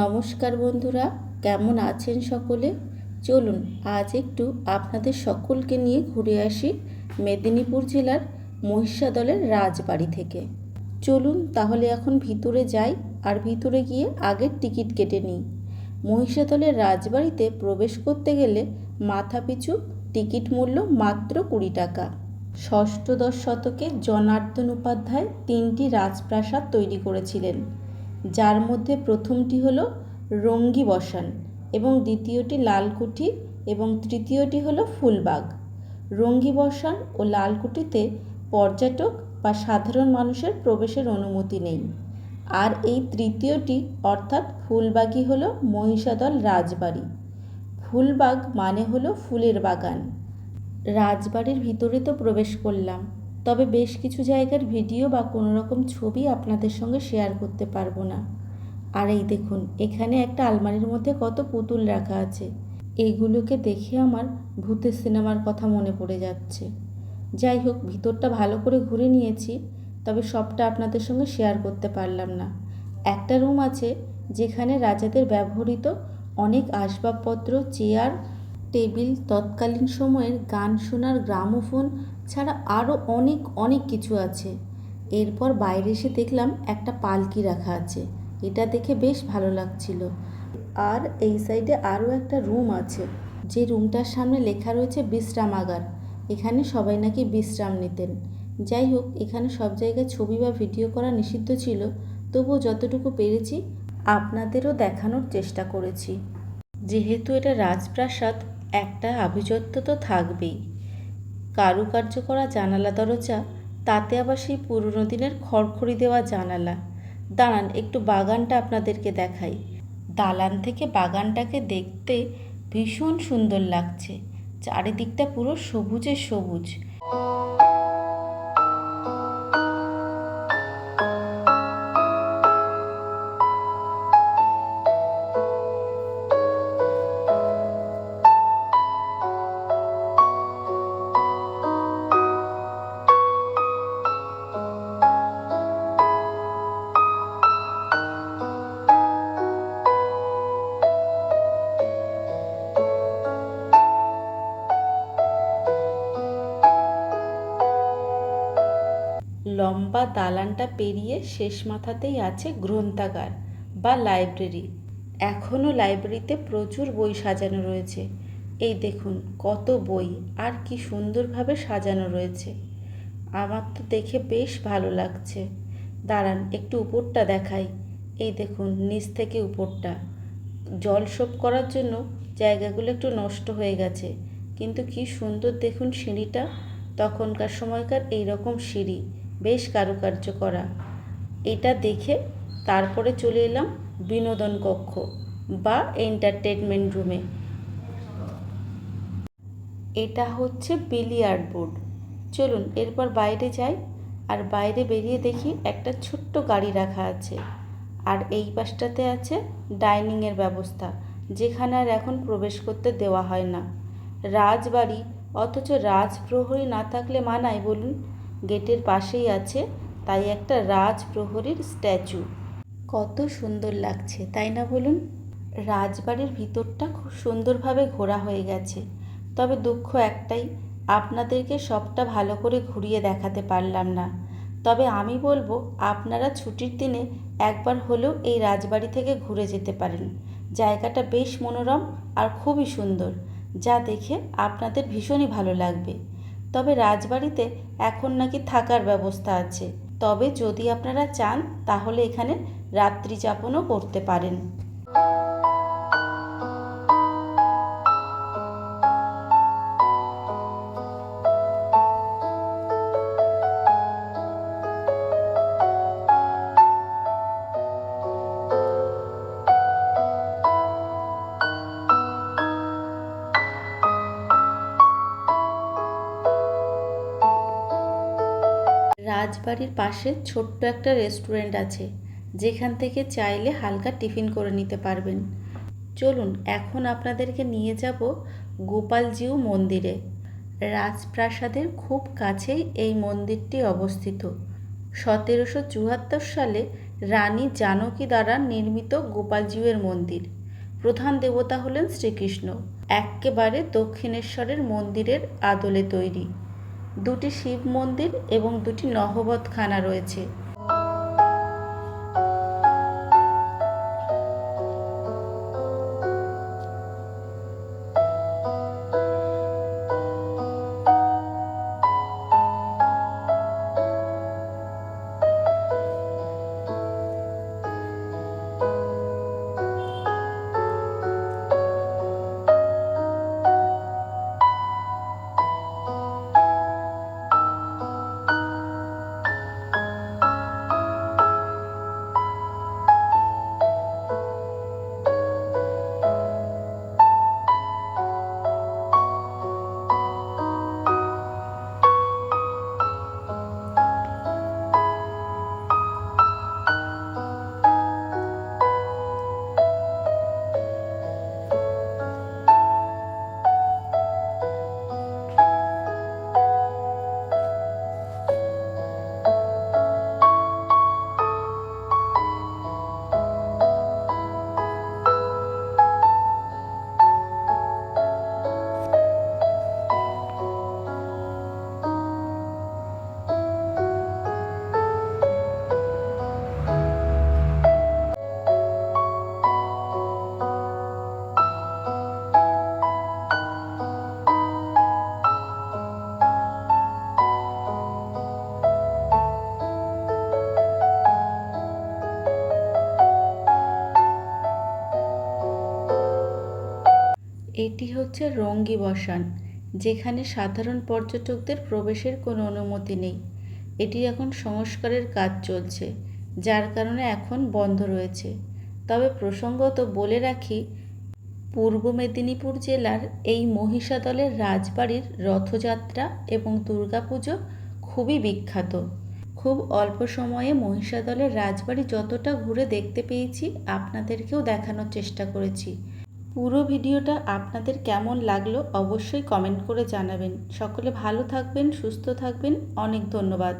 নমস্কার বন্ধুরা, কেমন আছেন সকলে? চলুন, আজ একটু আপনাদের সকলকে নিয়ে ঘুরে আসি মেদিনীপুর জেলার মহিষাদলের রাজবাড়ি থেকে। চলুন, তাহলে এখন ভিতরে যাই আর ভিতরে গিয়ে আগের টিকিট কেটে নিই। মহিষাদলের রাজবাড়িতে প্রবেশ করতে গেলে মাথাপিছু টিকিট মূল্য মাত্র কুড়ি টাকা। ষষ্ঠদশ শতকে জনার্দন উপাধ্যায় তিনটি রাজপ্রাসাদ তৈরি করেছিলেন। যার মধ্যে প্রথমটি হল রঙ্গি বসান এবং দ্বিতীয়টি লালকুঠি এবং তৃতীয়টি হল ফুলবাগ। রঙ্গি বসান ও লালকুঠিতে পর্যটক বা সাধারণ মানুষের প্রবেশের অনুমতি নেই। আর এই তৃতীয়টি অর্থাৎ ফুলবাগই হল মহিষাদল রাজবাড়ি। ফুলবাগ মানে হলো ফুলের বাগান। রাজবাড়ির ভিতরে তো প্রবেশ করলাম। তবে বেশ কিছু জায়গার ভিডিও বা কোনো রকম ছবি আপনাদের সঙ্গে শেয়ার করতে পারব না। আর এই দেখুন, এখানে একটা আলমারির মধ্যে কত পুতুল রাখা আছে। এইগুলোকে দেখে আমার ভূতের সিনেমার কথা মনে পড়ে যাচ্ছে। যাই হোক, ভিতরটা ভালো করে ঘুরে নিয়েছি, তবে সবটা আপনাদের সঙ্গে শেয়ার করতে পারলাম না। একটা রুম আছে যেখানে রাজাদের ব্যবহৃত অনেক আসবাবপত্র, চেয়ার টেবিল, তৎকালীন সময়ের গান শোনার গ্রামোফোন ছাড়া আরও অনেক অনেক কিছু আছে। এরপর বাইরে এসে দেখলাম একটা পালকি রাখা আছে। এটা দেখে বেশ ভালো লাগছিল। আর এই সাইডে আরও একটা রুম আছে। যে রুমটার সামনে লেখা রয়েছে বিশ্রামাগার এখানে সবাই নাকি বিশ্রাম নিতেন। যাই হোক, এখানে সব জায়গায় ছবি বা ভিডিও করা নিষিদ্ধ ছিল। তবুও যতটুকু পেরেছি, আপনাদেরও দেখানোর চেষ্টা করেছি। যেহেতু এটা রাজপ্রাসাদ একটা আভিজাত্য তো থাকবেই। কারুকার্য করা জানালা দরজা, তাতে আবার সেই পুরনো দিনের খড়খড়ি দেওয়া জানালা। দাঁড়ান, একটু বাগানটা আপনাদেরকে দেখাই। দালান থেকে বাগানটাকে দেখতে ভীষণ সুন্দর লাগছে। চারিদিকটা পুরো সবুজে সবুজ। লম্বা দালানটা পেরিয়ে শেষ মাথাতেই আছে গ্রন্থাগার বা লাইব্রেরি। এখনও লাইব্রেরিতে প্রচুর বই সাজানো রয়েছে। এই দেখুন, কত বই, আর কি সুন্দরভাবে সাজানো রয়েছে। আমার তো দেখে বেশ ভালো লাগছে। দাঁড়ান, একটু উপরটা দেখাই। এই দেখুন, নিচ থেকে উপরটা। জল শোপ করার জন্য জায়গাগুলো একটু নষ্ট হয়ে গেছে। কিন্তু কি সুন্দর দেখুন সিঁড়িটা। তখনকার সময়কার এই রকম সিঁড়ি। বেশ কারুকার্য করা। এটা দেখে তারপরে চলে এলাম বিনোদন কক্ষ বা এন্টারটেনমেন্ট রুমে এটা হচ্ছে বিলিয়ার্ড বোর্ড চলুন, এরপর বাইরে যাই আর বাইরে বেরিয়ে দেখি একটা ছোট্ট গাড়ি রাখা আছে। আর এই পাশটাতে আছে ডাইনিংয়ের ব্যবস্থা, যেখানে আর এখন প্রবেশ করতে দেওয়া হয় না। রাজবাড়ি, অথচ রাজপ্রহরী না থাকলে মানায় বলুন। গেটের পাশেই আছে তাই একটা রাজপ্রহরীর স্ট্যাচু। কত সুন্দর লাগছে, তাই না বলুন? রাজবাড়ির ভিতরটা খুব সুন্দরভাবে ঘোরা হয়ে গেছে। তবে দুঃখ একটাই, আপনাদেরকে সবটা ভালো করে ঘুরিয়ে দেখাতে পারলাম না। তবে আমি বলব, আপনারা ছুটির দিনে একবার হলেও এই রাজবাড়ি থেকে ঘুরে যেতে পারেন। জায়গাটা বেশ মনোরম আর খুবই সুন্দর, যা দেখে আপনাদের ভীষণই ভালো লাগবে। তবে রাজবাড়িতে এখন নাকি থাকার ব্যবস্থা আছে। তবে যদি আপনারা চান, তাহলে এখানে রাত্রি যাপনও করতে পারেন। রাজবাড়ির পাশে ছোট্ট একটা রেস্টুরেন্ট আছে, যেখান থেকে চাইলে হালকা টিফিন করে নিতে পারবেন। চলুন, এখন আপনাদেরকে নিয়ে যাব গোপালজিউ মন্দিরে। রাজপ্রাসাদের খুব কাছেই এই মন্দিরটি অবস্থিত। সতেরোশো চুয়াত্তর সালে রানী জানকী দ্বারা নির্মিত গোপালজিউয়ের মন্দির। প্রধান দেবতা হলেন শ্রীকৃষ্ণ। এক্কেবারে দক্ষিণেশ্বরের মন্দিরের আদলে তৈরি। দুটি শিব মন্দির এবং দুটি নহবতখানা রয়েছে। এটি হচ্ছে রঙ্গি বসান, যেখানে সাধারণ পর্যটকদের প্রবেশের কোনো অনুমতি নেই। এটি এখন সংস্কারের কাজ চলছে, যার কারণে এখন বন্ধ রয়েছে। তবে প্রসঙ্গত বলে রাখি, পূর্ব মেদিনীপুর জেলার এই মহিষাদলের রাজবাড়ির রথযাত্রা এবং দুর্গাপুজো খুবই বিখ্যাত। খুব অল্প সময়ে মহিষাদলের রাজবাড়ি যতটা ঘুরে দেখতে পেয়েছি, আপনাদেরকেও দেখানোর চেষ্টা করেছি। পুরো ভিডিওটা আপনাদের কেমন লাগল অবশ্যই কমেন্ট করে জানাবেন। সকলে ভালো থাকবেন, সুস্থ থাকবেন। অনেক ধন্যবাদ।